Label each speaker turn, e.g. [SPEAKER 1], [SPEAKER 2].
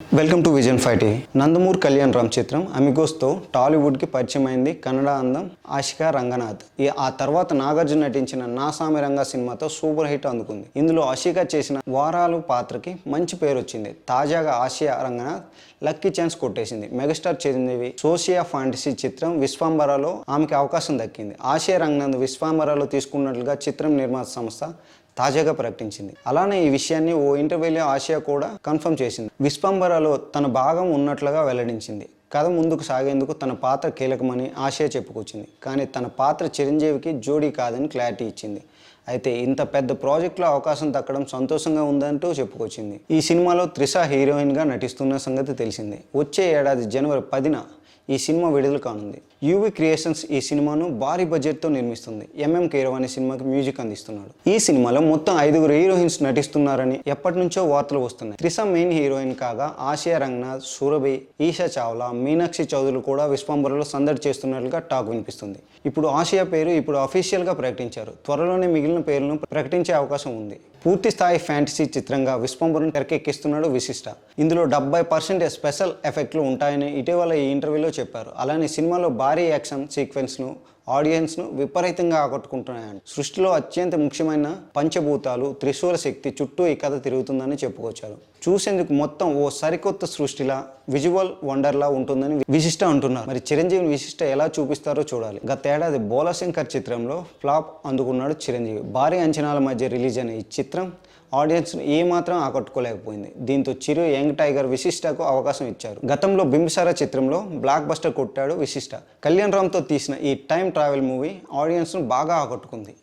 [SPEAKER 1] Welcome to vision five TV. Nandamuri Kalyan Ram చిత్రం అమిగోస్తో టాలీవుడ్కి పరిచయమైంది కన్నడ అందం ఆశికా రంగనాథ్. ఈ ఆ తర్వాత నాగార్జున నటించిన నాసామి రంగా సినిమాతో సూపర్ హిట్ అందుకుంది. ఇందులో ఆశికా చేసిన వారాలు పాత్రకి మంచి పేరు వచ్చింది తాజాగా ఆసియా రంగనాథ్ లక్కీ ఛాన్స్ కొట్టేసింది. మెగాస్టార్ చిరంజీవి సోషియా ఫాంటసీ చిత్రం విశ్వాంబరాలో ఆమెకి అవకాశం దక్కింది. ఆసియా రంగనాథ్ విశ్వాంబరాలో తీసుకున్నట్లుగా చిత్రం నిర్మాత సంస్థ తాజాగా ప్రకటించింది. అలానే ఈ విషయాన్ని ఓ ఇంటర్వ్యూలో ఆసియా కూడా కన్ఫర్మ్ చేసింది. విశ్వంబరాలో తన భాగం ఉన్నట్లుగా వెల్లడించింది. కథ ముందుకు సాగేందుకు తన పాత్ర కీలకమని ఆశయ చెప్పుకొచ్చింది. కానీ తన పాత్ర చిరంజీవికి జోడీ కాదని క్లారిటీ ఇచ్చింది. అయితే ఇంత పెద్ద ప్రాజెక్టులో అవకాశం దక్కడం సంతోషంగా ఉందంటూ చెప్పుకొచ్చింది. ఈ సినిమాలో త్రిష హీరోయిన్గా నటిస్తున్న సంగతి తెలిసిందే. వచ్చే ఏడాది జనవరి పదిన ఈ సినిమా విడుదల కానుంది. యూవి క్రియేషన్స్ ఈ సినిమాను భారీ బడ్జెట్తో నిర్మిస్తుంది. ఎంఎం కీరవాణి సినిమాకి మ్యూజిక్ అందిస్తున్నాడు. ఈ సినిమాలో మొత్తం ఐదుగురు హీరోయిన్స్ నటిస్తున్నారని ఎప్పటి నుంచో వార్తలు వస్తున్నాయి. త్రిష మెయిన్ హీరోయిన్ కాగా ఆసియా రంగనాథ్ సురభి ఈషా చావ్లా మీనాక్షి చౌదరి కూడా విశ్వంబరలో సందడి చేస్తున్నట్లుగా టాక్ వినిపిస్తుంది. ఇప్పుడు ఆసియా పేరు ఇప్పుడు అఫీషియల్గా ప్రకటించారు. త్వరలోనే మిగిలిన పేర్లను ప్రకటించే అవకాశం ఉంది. పూర్తి స్థాయి ఫ్యాంటసీ చిత్రంగా విశ్వంబరం తెరకెక్కిస్తున్నాడు విశిష్ట. ఇందులో డెబ్బై పర్సెంట్ స్పెషల్ ఎఫెక్ట్లు ఉంటాయని ఇటీవల ఈ ఇంటర్వ్యూలో చెప్పారు. అలానే సినిమాలో భారీ యాక్షన్ సీక్వెన్స్ను ఆడియన్స్ను విపరీతంగా ఆకట్టుకుంటున్నాయని. సృష్టిలో అత్యంత ముఖ్యమైన పంచభూతాలు త్రిశూల శక్తి చుట్టూ ఈ కథ తిరుగుతుందని చెప్పుకొచ్చారు. చూసేందుకు మొత్తం ఓ సరికొత్త సృష్టిలా విజువల్ వండర్లా ఉంటుందని విశిష్ట అంటున్నారు. మరి చిరంజీవిని విశిష్ట ఎలా చూపిస్తారో చూడాలి. గతేడాది బోలాశంకర్ బోలశంకర్ చిత్రంలో ఫ్లాప్ అందుకున్నాడు చిరంజీవి. భారీ అంచనాల మధ్య రిలీజ్ అయిన ఈ చిత్రం ఆడియన్స్ ఏమాత్రం ఆకట్టుకోలేకపోయింది. దీంతో చిరు యంగ్ టైగర్ విశిష్టకు అవకాశం ఇచ్చారు. గతంలో బింబిసార చిత్రంలో బ్లాక్ బస్టర్ కొట్టాడు విశిష్ట. కళ్యాణ్ రామ్తో తీసిన ఈ టైం ట్రావెల్ మూవీ ఆడియన్స్ను బాగా ఆకట్టుకుంది.